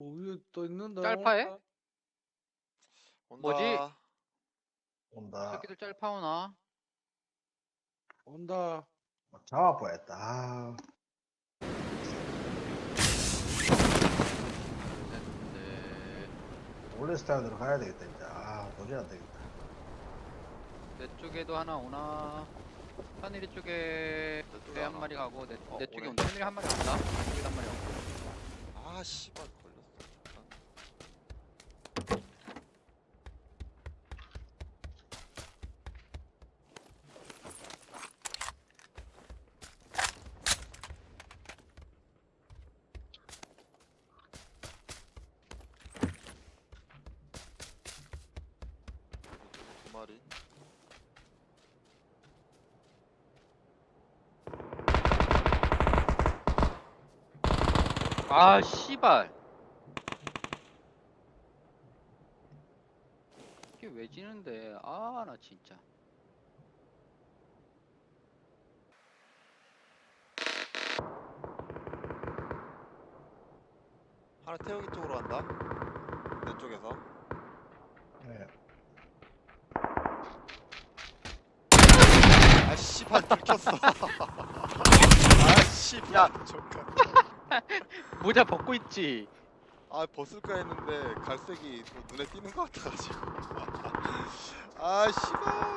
어, 위에 또 있는데. 짤파에? 온다. 뭐지? 온다. 새끼들 짤파오나? 온다. 잡아 보였다. 아, 네. 원래 스타일대로 가야 되겠다 이제. 아 도저히 안 되겠다. 내 쪽에도 하나 오나? 하늘이 쪽에 내 쪽에 내한 하나. 마리 가고 내, 어, 내 쪽에 오네. 온다. 하늘이 한 마리 쪽에 한 마리 가고. 아 씨발 마리. 아 씨발. 이게 왜 지는데? 아 나 진짜. 하나 태우기 쪽으로 간다. 내 쪽에서. 네. 씨발 들켰어. 아 씨발. 야. 잠깐. 모자 벗고 있지. 아 벗을까 했는데 갈색이 또 눈에 띄는 것 같아가지고. 아 씨발.